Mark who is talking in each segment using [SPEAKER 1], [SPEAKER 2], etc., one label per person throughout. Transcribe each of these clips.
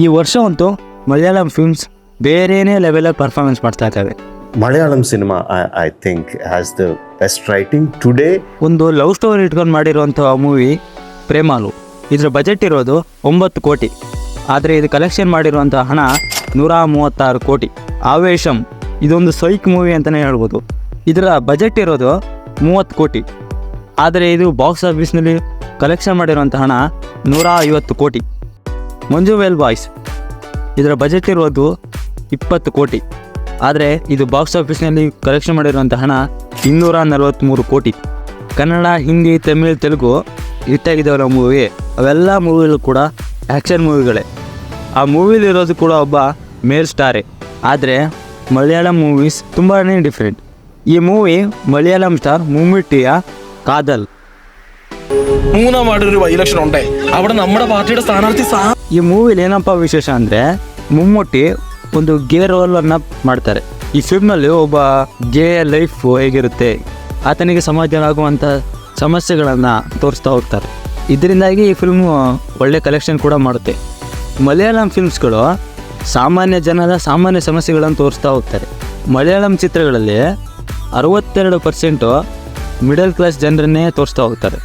[SPEAKER 1] ಈ ವರ್ಷ ಅಂತೂ ಮಲಯಾಳಂ ಫಿಲ್ಮ್ಸ್ ಬೇರೆನೇ ಲೆವೆಲಲ್ಲಿ ಪರ್ಫಾರ್ಮೆನ್ಸ್ ಮಾಡ್ತಾ ಇದ್ದಾವೆ.
[SPEAKER 2] Malayalam cinema I think has the best writing today.
[SPEAKER 1] ಒಂದು ಲವ್ ಸ್ಟೋರಿ ಇಟ್ಕೊಂಡು ಮಾಡಿರುವಂಥ ಮೂವಿ ಪ್ರೇಮಾಲು. ಇದರ ಬಜೆಟ್ ಇರೋದು ಒಂಬತ್ತು ಕೋಟಿ. ಆದರೆ ಇದು ಕಲೆಕ್ಷನ್ ಮಾಡಿರುವಂಥ ಹಣ ನೂರ ಮೂವತ್ತಾರು ಕೋಟಿ. ಆವೇಶಂ ಇದೊಂದು ಸೈಕ್ ಮೂವಿ ಅಂತಲೇ ಹೇಳ್ಬೋದು. ಇದರ ಬಜೆಟ್ ಇರೋದು ಮೂವತ್ತು ಕೋಟಿ. ಆದರೆ ಇದು ಬಾಕ್ಸ್ ಆಫೀಸ್ನಲ್ಲಿ ಕಲೆಕ್ಷನ್ ಮಾಡಿರುವಂಥ ಹಣ ನೂರ ಐವತ್ತು ಕೋಟಿ. ಮಂಜು ವೆಲ್ ಬಾಯ್ಸ್, ಇದರ ಬಜೆಟ್ ಇರೋದು ಇಪ್ಪತ್ತು ಕೋಟಿ. ಆದರೆ ಇದು ಬಾಕ್ಸ್ ಆಫೀಸ್ನಲ್ಲಿ ಕಲೆಕ್ಷನ್ ಮಾಡಿರುವಂಥ ಹಣ ಇನ್ನೂರ ನಲವತ್ತ್ಮೂರು ಕೋಟಿ. ಕನ್ನಡ, ಹಿಂದಿ, ತಮಿಳ್, ತೆಲುಗು ಹಿಟ್ ಮೂವಿ ಅವೆಲ್ಲ ಮೂವಿಗಳು ಕೂಡ ಆ್ಯಕ್ಷನ್ ಮೂವಿಗಳೇ ಆ ಮೂವಿಲಿರೋದು ಕೂಡ ಒಬ್ಬ ಮೇಲ್ ಸ್ಟಾರೆ ಆದರೆ ಮಲಯಾಳಂ ಮೂವೀಸ್ ತುಂಬಾ ಡಿಫ್ರೆಂಟ್ ಈ ಮೂವಿ ಮಲಯಾಳಂ ಸ್ಟಾರ್ ಮುಮ್ಮಿಟ್ಟಿಯ ಕಾದಲ್.
[SPEAKER 3] മൂന്നാം വാർഡിൽ ഒരു ബൈ ഇലക്ഷൻ ഉണ്ടേ അവിടെ നമ്മുടെ പാർട്ടിയുടെ സ്ഥാനാർത്ഥി സാ
[SPEAKER 1] ಈ ಮೂವಿಲಿ ಏನಪ್ಪ ವಿಶೇಷ ಅಂದರೆ ಮುಮ್ಮೂಟಿ ಒಂದು ಗೇ ರೋಲನ್ನು ಮಾಡ್ತಾರೆ ಈ ಫಿಲ್ಮ್ನಲ್ಲಿ ಒಬ್ಬ ಗೇ ಲೈಫ್ ಹೇಗಿರುತ್ತೆ ಆತನಿಗೆ ಸಮಾಜವಾಗುವಂಥ ಸಮಸ್ಯೆಗಳನ್ನು ತೋರಿಸ್ತಾ ಹೋಗ್ತಾರೆ ಇದರಿಂದಾಗಿ ಈ ಫಿಲ್ಮು ಒಳ್ಳೆ ಕಲೆಕ್ಷನ್ ಕೂಡ ಮಾಡುತ್ತೆ ಮಲಯಾಳಂ ಫಿಲ್ಮ್ಸ್ಗಳು ಸಾಮಾನ್ಯ ಜನರ ಸಾಮಾನ್ಯ ಸಮಸ್ಯೆಗಳನ್ನು ತೋರಿಸ್ತಾ ಹೋಗ್ತಾರೆ ಮಲಯಾಳಂ ಚಿತ್ರಗಳಲ್ಲಿ ಅರವತ್ತೆರಡು ಪರ್ಸೆಂಟು ಮಿಡಲ್ ಕ್ಲಾಸ್ ಜನರನ್ನೇ ತೋರಿಸ್ತಾ ಹೋಗ್ತಾರೆ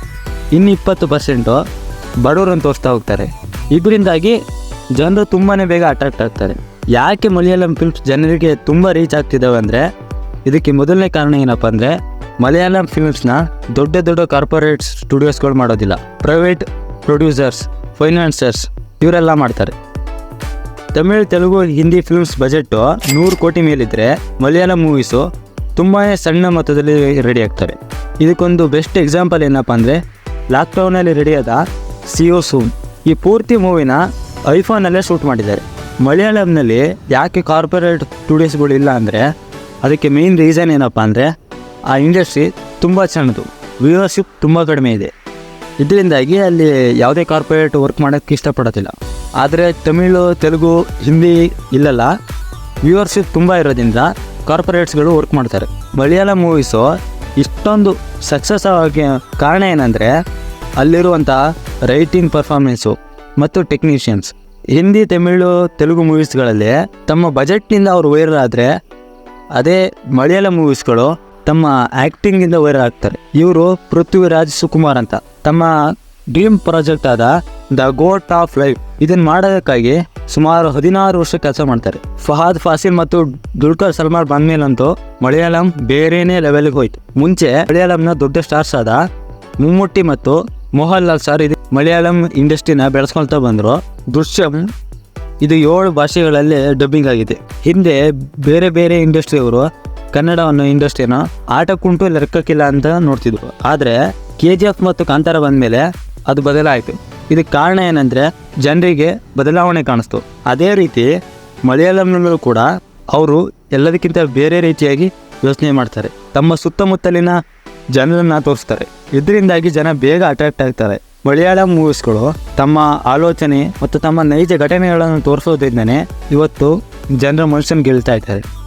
[SPEAKER 1] ಇನ್ನು ಇಪ್ಪತ್ತು ಪರ್ಸೆಂಟು ಬಡವರನ್ನು ತೋರಿಸ್ತಾ ಹೋಗ್ತಾರೆ. ಇದರಿಂದಾಗಿ ಜನರು ತುಂಬಾ ಬೇಗ ಅಟ್ರಾಕ್ಟ್ ಆಗ್ತಾರೆ. ಯಾಕೆ ಮಲಯಾಳಂ ಫಿಲ್ಮ್ಸ್ ಜನರಿಗೆ ತುಂಬ ರೀಚ್ ಆಗ್ತಿದ್ದಾವೆ ಅಂದರೆ, ಇದಕ್ಕೆ ಮೊದಲನೇ ಕಾರಣ ಏನಪ್ಪ ಅಂದರೆ, ಮಲಯಾಳಂ ಫಿಲ್ಮ್ಸ್ನ ದೊಡ್ಡ ದೊಡ್ಡ ಕಾರ್ಪೊರೇಟ್ ಸ್ಟುಡಿಯೋಸ್ಗಳು ಮಾಡೋದಿಲ್ಲ. ಪ್ರೈವೇಟ್ ಪ್ರೊಡ್ಯೂಸರ್ಸ್ ಫೈನಾನ್ಸರ್ಸ್ ಇವರೆಲ್ಲ ಮಾಡ್ತಾರೆ. ತಮಿಳ್, ತೆಲುಗು, ಹಿಂದಿ ಫಿಲ್ಮ್ಸ್ ಬಜೆಟ್ಟು ನೂರು ಕೋಟಿ ಮೇಲಿದ್ದರೆ ಮಲಯಾಳಂ ಮೂವೀಸು ತುಂಬಾ ಸಣ್ಣ ಮೊತ್ತದಲ್ಲಿ ರೆಡಿ ಆಗ್ತಾರೆ. ಇದಕ್ಕೊಂದು ಬೆಸ್ಟ್ ಎಕ್ಸಾಂಪಲ್ ಏನಪ್ಪ ಅಂದರೆ ಲಾಕ್ಡೌನಲ್ಲಿ ರೆಡಿಯಾದ ಸಿಯೋ ಸೂನ್. ಈ ಪೂರ್ತಿ ಮೂವಿನ ಐಫೋನಲ್ಲೇ ಶೂಟ್ ಮಾಡಿದ್ದಾರೆ. ಮಲಯಾಳಂನಲ್ಲಿ ಯಾಕೆ ಕಾರ್ಪೊರೇಟ್ ಸ್ಟುಡಿಯೋಸ್ಗಳು ಇಲ್ಲ ಅಂದರೆ ಅದಕ್ಕೆ ಮೇನ್ ರೀಸನ್ ಏನಪ್ಪ ಅಂದರೆ ಆ ಇಂಡಸ್ಟ್ರಿ ತುಂಬ ಸಣ್ಣದು ವ್ಯೂವರ್ಶಿಪ್ ತುಂಬ ಕಡಿಮೆ ಇದೆ. ಇದರಿಂದಾಗಿ ಅಲ್ಲಿ ಯಾವುದೇ ಕಾರ್ಪೊರೇಟ್ ವರ್ಕ್ ಮಾಡೋಕ್ಕೆ ಇಷ್ಟಪಡೋದಿಲ್ಲ. ಆದರೆ ತಮಿಳು, ತೆಲುಗು, ಹಿಂದಿ ಇಲ್ಲಲ್ಲ ವ್ಯೂವರ್ಶಿಪ್ ತುಂಬ ಇರೋದ್ರಿಂದ ಕಾರ್ಪೊರೇಟ್ಸ್ಗಳು ವರ್ಕ್ ಮಾಡ್ತಾರೆ. ಮಲಯಾಳಂ ಮೂವೀಸು ಇಷ್ಟೊಂದು ಸಕ್ಸಸ್ ಆಗೋಕ್ಕೆ ಕಾರಣ ಏನಂದರೆ ಅಲ್ಲಿರುವಂಥ ರೈಟಿಂಗ್ ಪರ್ಫಾರ್ಮೆನ್ಸು ಮತ್ತು ಟೆಕ್ನಿಷಿಯನ್ಸ್ ಹಿಂದಿ, ತಮಿಳು, ತೆಲುಗು ಮೂವೀಸ್ಗಳಲ್ಲಿ ತಮ್ಮ ಬಜೆಟ್ನಿಂದ ಅವರು ವೈರಲ್ ಆದರೆ ಅದೇ ಮಲಯಾಳಂ ಮೂವೀಸ್ಗಳು ತಮ್ಮ ಆ್ಯಕ್ಟಿಂಗಿಂದ ವೈರಲ್ ಆಗ್ತಾರೆ. ಇವರು ಪೃಥ್ವಿರಾಜ್ ಸುಕುಮಾರ್ ಅಂತ. ತಮ್ಮ ಡ್ರೀಮ್ ಪ್ರಾಜೆಕ್ಟ್ ಆದ ದ ಗೋಟ್ ಆಫ್ ಲೈಫ್ ಇದನ್ನು ಮಾಡೋದಕ್ಕಾಗಿ ಸುಮಾರು ಹದಿನಾರು ವರ್ಷ ಕೆಲಸ ಮಾಡ್ತಾರೆ. ಫಹಾದ್ ಫಾಸಿಲ್ ಮತ್ತು ದುಲ್ಕರ್ ಸಲ್ಮಾನ್ ಬಂದ್ಮೇಲಂತೂ ಮಲಯಾಳಂ ಬೇರೆನೇ ಲೆವೆಲ್ಗೆ ಹೋಯ್ತು. ಮುಂಚೆ ಮಲಯಾಳಂನ ದೊಡ್ಡ ಸ್ಟಾರ್ಸ್ ಆದ ಮುಮ್ಮುಟ್ಟಿ ಮತ್ತು ಮೋಹನ್ ಲಾಲ್ ಸರ್ ಇದು ಮಲಯಾಳಂ ಇಂಡಸ್ಟ್ರಿನ ಬೆಳೆಸ್ಕೊಳ್ತಾ ಬಂದರು. ದೃಶ್ಯಂ ಇದು ಏಳು ಭಾಷೆಗಳಲ್ಲಿ ಡಬ್ಬಿಂಗ್ ಆಗಿದೆ. ಹಿಂದೆ ಬೇರೆ ಬೇರೆ ಇಂಡಸ್ಟ್ರಿಯವರು ಕನ್ನಡವನ್ನು ಇಂಡಸ್ಟ್ರಿನ ಆಟಕ್ಕುಂಟು ಲೆಕ್ಕಕ್ಕಿಲ್ಲ ಅಂತ ನೋಡ್ತಿದ್ರು. ಆದರೆ ಕೆ ಜಿ ಎಫ್ ಮತ್ತು ಕಾಂತಾರ ಬಂದಮೇಲೆ ಅದು ಬದಲಾಯಿತು. ಇದಕ್ಕೆ ಕಾರಣ ಏನಂದರೆ ಜನರಿಗೆ ಬದಲಾವಣೆ ಕಾಣಿಸ್ತು. ಅದೇ ರೀತಿ ಮಲಯಾಳಂನಲ್ಲೂ ಕೂಡ ಅವರು ಎಲ್ಲದಕ್ಕಿಂತ ಬೇರೆ ರೀತಿಯಾಗಿ ಯೋಚನೆ ಮಾಡ್ತಾರೆ. ತಮ್ಮ ಸುತ್ತಮುತ್ತಲಿನ ಜನರನ್ನ ತೋರಿಸ್ತಾರೆ. ಇದರಿಂದಾಗಿ ಜನ ಬೇಗ ಅಟ್ರಾಕ್ಟ್ ಆಗ್ತಾರೆ. ಮಲಯಾಳಂ ಮೂವೀಸ್ಗಳು ತಮ್ಮ ಆಲೋಚನೆ ಮತ್ತು ತಮ್ಮ ನೈಜ ಘಟನೆಗಳನ್ನು ತೋರಿಸೋದ್ರಿಂದನೇ ಇವತ್ತು ಜನರ ಮನುಷ್ಯನ ಗೆಲ್ತಾ ಇದ್ದಾರೆ.